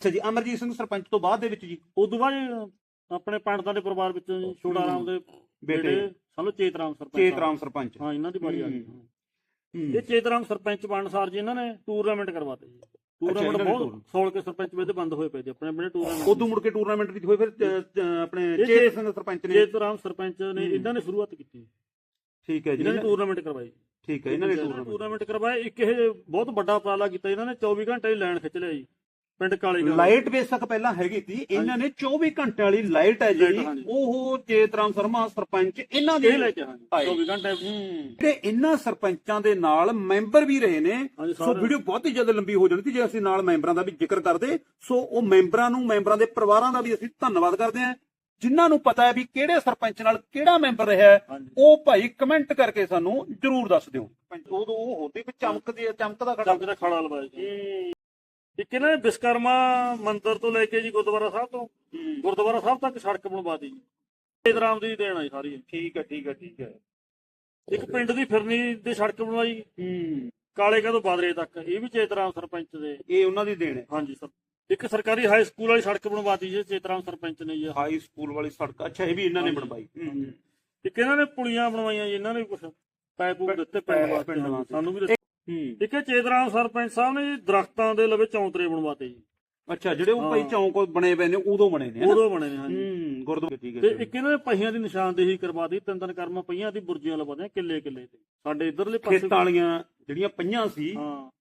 ਅੱਛਾ ਜੀ ਅਮਰਜੀਤ ਸਿੰਘ ਸਰਪੰਚ ਤੋਂ ਬਾਅਦ ਦੇ ਵਿੱਚ ਜੀ ਉਦੋਂ ਬਾਅਦ ਆਪਣੇ ਪੰਡਤਾਂ ਦੇ ਪਰਿਵਾਰ ਵਿੱਚੋਂ ਛੋੜਾ ਰਾਮ ਦੇ ਬੇਟੇ। ਸਾਨੂੰ ਚੇਤਰਾਮ ਸਰਪੰਚ। ਚੇਤਰਾਮ ਸਰਪੰਚ। ਹਾਂ ਇਹਨਾਂ ਦੀ ਵਾਰੀ ਆ ਗਈ। ਇਹ ਚੇਤਰਾਮ ਸਰਪੰਚ ਬਣਨ ਸਾਰ ਜੀ ਇਹਨਾਂ ਨੇ ਟੂਰਨਾਮੈਂਟ ਕਰਵਾਤੇ ਜੀ। ਟੂਰਨਾਮੈਂਟ ਬਹੁਤ। ਸੋਲ ਕੇ ਸਰਪੰਚ ਵੇ ਤੇ ਬੰਦ ਹੋਏ ਪਏ ਤੇ ਆਪਣੇ ਆਪਣੇ ਟੂਰਨਾਮੈਂਟ ਉਦੋਂ ਮੁੜ ਕੇ ਟੂਰਨਾਮੈਂਟ ਵੀ ਹੋਏ ਫਿਰ ਆਪਣੇ ਚੇਤ ਸਿੰਘ ਸਰਪੰਚ ਨੇ ਚੇਤਰਾਮ ਸਰਪੰਚ ਨੇ। ਇਹਨਾਂ ਨੇ ਸ਼ੁਰੂਆਤ ਕੀਤੀ। ਠੀਕ ਹੈ ਜੀ। ਇਹਨਾਂ ਨੇ ਟੂਰਨਾਮੈਂਟ ਕਰਵਾਈ। ਠੀਕ ਹੈ ਇਹਨਾਂ ਨੇ ਟੂਰਨਾਮੈਂਟ ਕਰਵਾਇਆ ਇੱਕ ਇਹ ਬਹੁਤ ਵੱਡਾ ਉਪਰਾਲਾ ਕੀਤਾ ਇਹਨਾਂ ਨੇ 24 ਘੰਟੇ ਲਾਈਨ ਖਿੱਚ ਲਿਆ ਜੀ। ਪਿੰਡ ਕਾਲੇ। ਲਾਈਟ ਬੇਸ਼ੱਕ ਪਹਿਲਾਂ ਹੈਗੀ ਸੀ। ਇਹਨਾਂ ਨੇ 24 ਘੰਟੇ ਵਾਲੀ ਲਾਈਟ ਹੈ ਜਿਹੜੀ। ਉਹ ਚੇਤਰਾਮ ਸ਼ਰਮਾ ਸਰਪੰਚ ਇਹਨਾਂ ਦੇ ਲੈ ਕੇ ਹਾਂ ਜੀ, ਆਏ। 24 ਘੰਟੇ ਜਿਹੜੇ ਇਹਨਾਂ ਸਰਪੰਚਾਂ ਦੇ ਨਾਲ ਮੈਂਬਰ ਵੀ ਰਹੇ ਨੇ। ਸੋ। ਵੀਡੀਓ ਬਹੁਤ ਹੀ ਜ਼ਿਆਦਾ ਲੰਬੀ ਹੋ ਜਾਣੀ ਸੀ ਜੇ ਅਸੀਂ ਨਾਲ ਮੈਂਬਰਾਂ ਦਾ ਵੀ ਜ਼ਿਕਰ ਕਰਦੇ। ਸੋ ਉਹ ਮੈਂਬਰਾਂ ਨੂੰ ਮੈਂਬਰਾਂ ਦੇ ਪਰਿਵਾਰਾਂ ਦਾ ਵੀ ਅਸੀਂ ਧੰਨਵਾਦ ਕਰਦੇ ਹਾਂ। ਜਿਨ੍ਹਾਂ ਨੂੰ ਪਤਾ ਹੈ ਵੀ ਕਿਹੜੇ ਸਰਪੰਚ ਨਾਲ ਕਿਹੜਾ ਮੈਂਬਰ ਰਿਹਾ। ਉਹ ਭਾਈ ਕਮੈਂਟ ਕਰਕੇ ਸਾਨੂੰ ਜਰੂਰ ਦੱਸ ਦਿਓ। ਉਦੋਂ ਉਹ ਹੋਤੀ ਵੀ ਚਮਕਦੀ ਚਮਕਦਾ ਖੜਾ। ਚੱਕ ਦਾ ਖੜਾ ਲਵਾਇਆ ਜੀ। ਇੱਕ ਇਹਨਾਂ ਨੇ ਵਿਸ਼ਕਰਮਾ ਮੰਦਿਰ ਤੋਂ ਲੈ ਕੇ ਜੀ ਗੁਰਦੁਆਰਾ ਸਾਹਿਬ ਤੋਂ ਗੁਰਦੁਆਰਾ ਸਾਹਿਬ ਤੱਕ ਸੜਕ ਬਣਵਾਤੀ ਜੀ ਚੇਤਰਾਮ ਦੀ ਦੇਣ ਆਈ ਸਾਰੀ। ਠੀਕ ਹੈ ਠੀਕ ਹੈ ਠੀਕ ਹੈ। ਇੱਕ ਪਿੰਡ ਦੀ ਫਿਰਨੀ ਦੀ ਸੜਕ ਬਣਵਾਈ। ਹੂੰ। ਕਾਲੇ ਕਾ ਤੋਂ ਬਾਦਰੇ ਤੱਕ। ਇਹ ਵੀ ਚੇਤਰਾਮ ਸਰਪੰਚ ਦੇ। ਇਹ ਉਹਨਾਂ ਦੀ ਦੇਣ ਹੈ। ਹਾਂਜੀ ਸਰ। ਇੱਕ ਸਰਕਾਰੀ ਹਾਈ ਸਕੂਲ ਵਾਲੀ ਸੜਕ ਬਣਵਾਤੀ ਜੀ ਚੇਤਰਾਮ ਸਰਪੰਚ ਨੇ ਜੀ। ਹਾਈ ਸਕੂਲ ਵਾਲੀ ਸੜਕ ਅੱਛਾ ਇਹ ਵੀ ਇਹਨਾਂ ਨੇ ਬਣਵਾਈ। ਹੂੰ। ਇੱਕ ਇਹਨਾਂ ਨੇ ਪੁਲੀਆਂ ਬਣਵਾਈਆਂ ਜੀ ਇਹਨਾਂ ਨੇ ਕੁਝ ਪੈਪ ਪੂਪ ਦਿੱਤੇ ਪਿੰਡ ਵਾਸਤੇ। ਸਾਨੂੰ ਵੀ ਇੱਕ ਇਹ ਚੇਤਰਾਮ ਸਰਪੰਚ ਸਾਹਿਬ ਨੇ ਜੀ ਦਰਖਤਾਂ ਦੇ ਲਵੇ ਚੌਂਤਰੇ ਬਣਵਾਤੇ ਜੀ। ਅੱਛਾ ਜਿਹੜੇ ਉਹ ਭਾਈ। ਚੌਂਕ ਬਣੇ ਪਏ ਨੇ ਉਦੋਂ ਬਣੇ ਨੇ? ਉਦੋਂ ਬਣੇ ਨੇ ਹਾਂਜੀ। ਹੂੰ ਗੁਰਦੁਆਰਾ ਠੀਕ ਹੈ ਤੇ ਇੱਕ ਇਹਨਾਂ ਨੇ ਪਹੀਆਂ ਦੀ ਨਿਸ਼ਾਨਦੇਹੀ ਕਰਵਾਤੀ ਤਿੰਨ ਤਿੰਨ ਕਰਮਾਂ ਪਹੀਆਂ ਦੀ ਬੁਰਜੀਆਂ ਲਵਾਦੇ ਕਿੱਲੇ ਕਿੱਲੇ ਤੇ। ਸਾਡੇ ਇਧਰਲੇ ਪਾਸੇ ਖੇਤਾਂ ਵਾਲੀਆਂ ਜਿਹੜੀਆਂ ਪਈਆਂ ਸੀ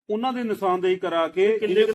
ਉਹਨਾਂ ਦੇ ਨਿਸ਼ਾਨਦੇਹੀ ਕਰਾ ਕੇ ਕਿੱਲੇ